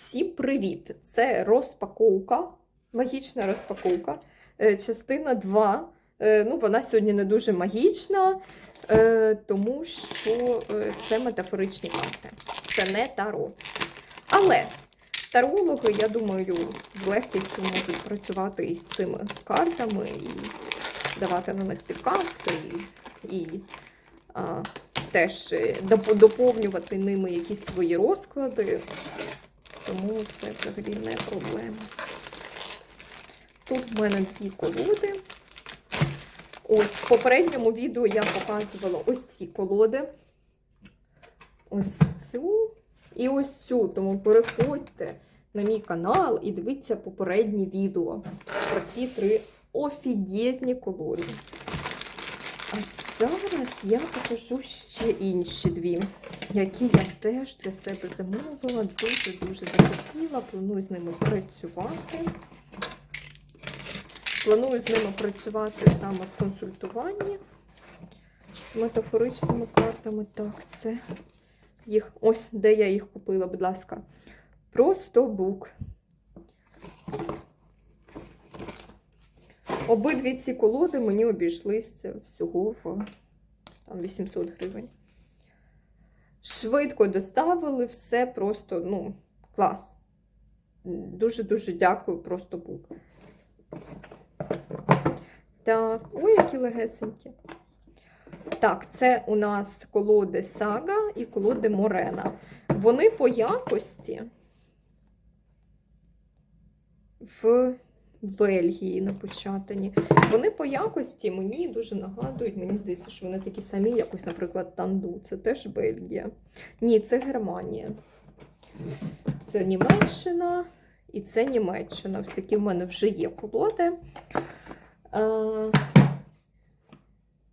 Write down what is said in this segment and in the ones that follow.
Всім привіт! Це розпаковка, магічна розпаковка, е, частина 2. Е, Ну, вона сьогодні не дуже магічна, е, тому що це метафоричні карти. Це не таро. Але тарологи, я думаю, з легкістю можуть працювати із цими картами і давати на них підказки, і, і а, теж доповнювати ними якісь свої розклади. Тому це взагалі не проблема. Тут в мене дві колоди. Ось в попередньому відео я показувала ось ці колоди. Ось цю і ось цю. Тому переходьте на мій канал і дивіться попереднє відео про ці три офігезні колоди. А зараз я покажу ще інші дві, які я теж для себе замовила, дуже-дуже захотіла. Планую з ними працювати. Планую з ними працювати саме в консультуванні з метафоричними картами. Так, це їх. Ось де я їх купила, будь ласка. Просто бук. Обидві ці колоди мені обійшлися всього в там, 800 гривень. Швидко доставили все просто, ну, клас. Дуже-дуже дякую, просто бук. Так, ой, які легесенькі. Так, це у нас колоди Сага і колоди Морена. Вони по якості в Бельгії напечатані. Вони по якості мені дуже нагадують, мені здається, що вони такі самі, якось, наприклад, Танду. Це теж Бельгія. Ні, це Германія. Це Німеччина і це Німеччина. Ось такі в мене вже є колоди.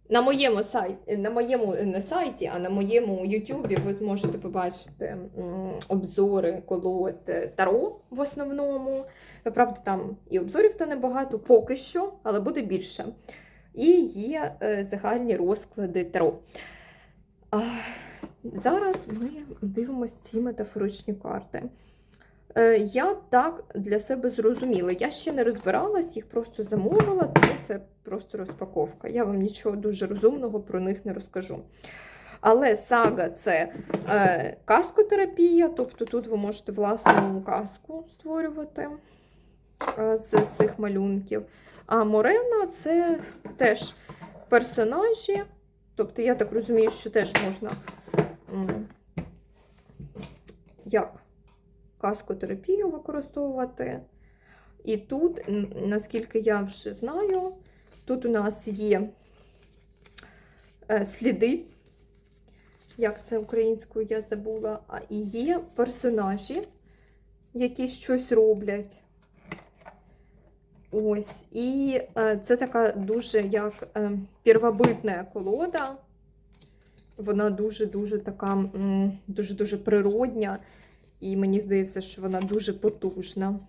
На моєму сайті, на моєму не сайті, а на моєму Ютубі ви зможете побачити обзори колод Таро в основному. Правда, там і обзорів та небагато, поки що, але буде більше. І є е, загальні розклади Таро. Зараз ми дивимося ці метафоричні карти. Е, Я так для себе зрозуміла. Я ще не розбиралась, їх просто замовила, тому це просто розпаковка. Я вам нічого дуже розумного про них не розкажу. Але сага це е, каскотерапія, тобто тут ви можете власну казку створювати е, з цих малюнків. А Морена це теж персонажі. Тобто, я так розумію, що теж можна як каскотерапію використовувати. І тут, наскільки я вже знаю, тут у нас є е, сліди, як це українською я забула, а і є персонажі, які щось роблять. Ось, і е, це така дуже як е, первобитна колода. Вона дуже-дуже така, дуже-дуже природня. І мені здається, що вона дуже потужна.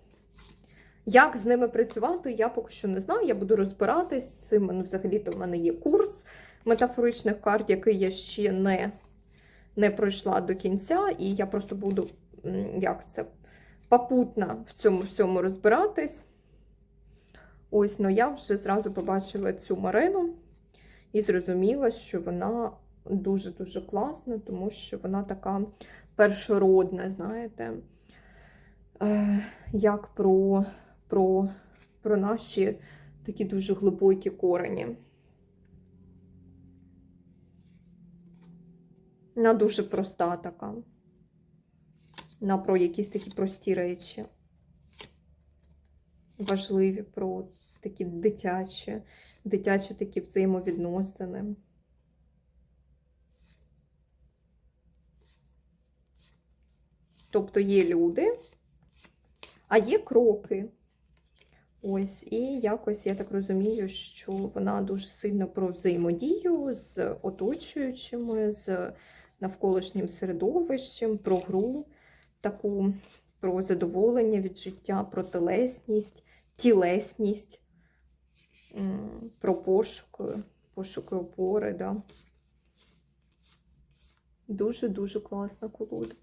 Як з ними працювати, я поки що не знаю. Я буду розбиратись з цим. Ну, взагалі-то в мене є курс метафоричних карт, який я ще не, не пройшла до кінця. І я просто буду, як це, попутно в цьому всьому розбиратись. Ось, ну я вже зразу побачила цю Марину і зрозуміла, що вона дуже-дуже класна, тому що вона така першородна, знаєте, е, як про, про, про наші такі дуже глибокі корені. Вона дуже проста така. Вона про якісь такі прості речі. Важливі, про такі дитячі, дитячі такі взаємовідносини. Тобто є люди, а є кроки. Ось, і якось я так розумію, що вона дуже сильно про взаємодію з оточуючими, з навколишнім середовищем, про гру, таку про задоволення від життя, про телесність, тілесність, про пошуки, пошуки опори. Да. Дуже-дуже класна колода.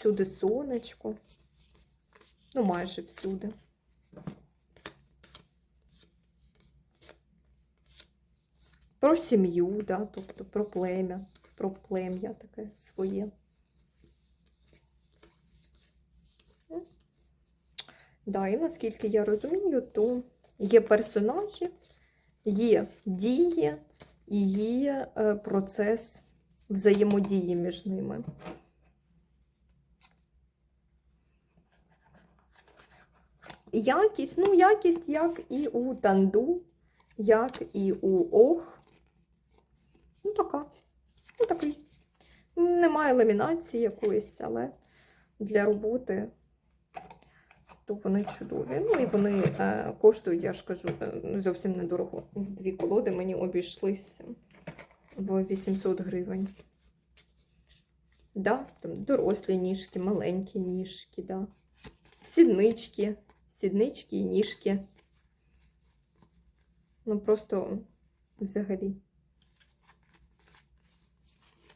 Всюди сонечко. Ну, майже всюди. Про сім'ю, да, тобто про плем'я, про плем'я таке своє. Да, і наскільки я розумію, то є персонажі, є дії і є е, процес взаємодії між ними. Якість, ну, якість, як і у танду, як і у ох. Ну, така. Ну, такий. Немає ламінації якоїсь, але для роботи то вони чудові. Ну і вони е, коштують, я ж кажу, е, зовсім недорого. Дві колоди мені обійшлися в 800 гривень. Да, там дорослі ніжки, маленькі ніжки, да. сіднички, сіднички і ніжки. Ну, просто взагалі.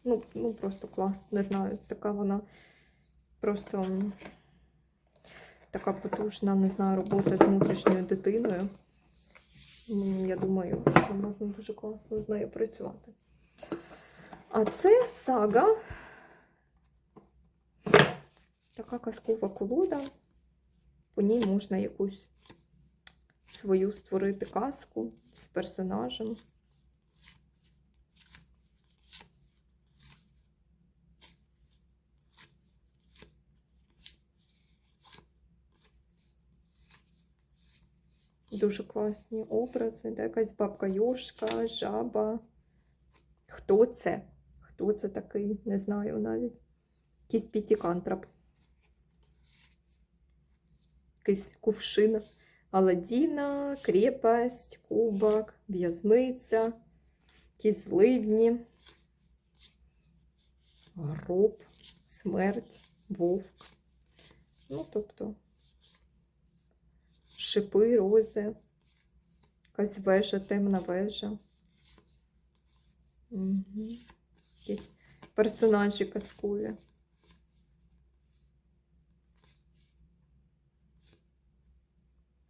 Ну, ну просто клас. Не знаю, така вона просто така потужна, не знаю, робота з внутрішньою дитиною. Я думаю, що можна дуже класно з нею працювати. А це сага. Така казкова колода. По ній можна якусь свою створити казку з персонажем. Дуже класні образи, де якась бабка Йошка, жаба. Хто це? Хто це такий? Не знаю навіть. Якийсь пітікантрап. Якийсь кувшин. Аладдіна, крепость, кубок, в'язниця, якісь злидні, гроб, смерть, вовк. Ну, тобто, шипи, рози, якась вежа, темна вежа. Угу. Якісь персонажі казкові.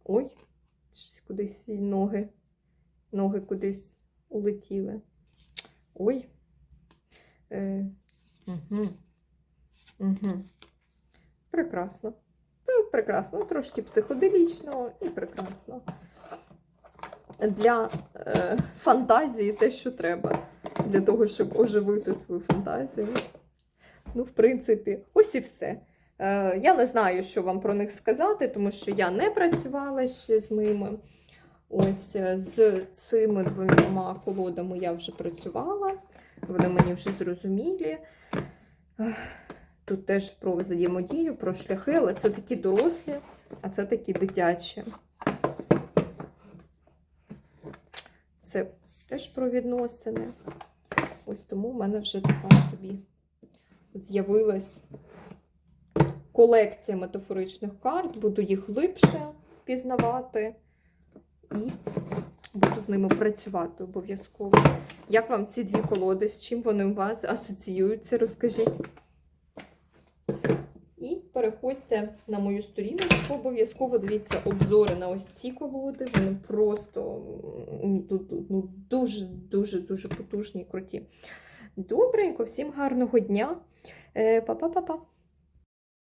Ой, щось кудись і ноги. Ноги кудись улетіли. Ой. Е, угу. Угу. Прекрасно. Ну, прекрасно. Трошки психоделічно і прекрасно. Для е, фантазії те, що треба. Для того, щоб оживити свою фантазію. Ну, в принципі, ось і все. Е, Я не знаю, що вам про них сказати, тому що я не працювала ще з ними. Ось е, з цими двома колодами я вже працювала. Вони мені вже зрозумілі. Тут теж про взаємодію, про шляхи, але це такі дорослі, а це такі дитячі. Це теж про відносини. Ось тому в мене вже така собі з'явилась колекція метафоричних карт. Буду їх глибше пізнавати і буду з ними працювати обов'язково. Як вам ці дві колоди? З чим вони у вас асоціюються? Розкажіть. І переходьте на мою сторіночку, обов'язково дивіться обзори на ось ці колоди. Вони просто ну, дуже, дуже, дуже потужні і круті. Добренько, всім гарного дня. Е, Па-па-па-па.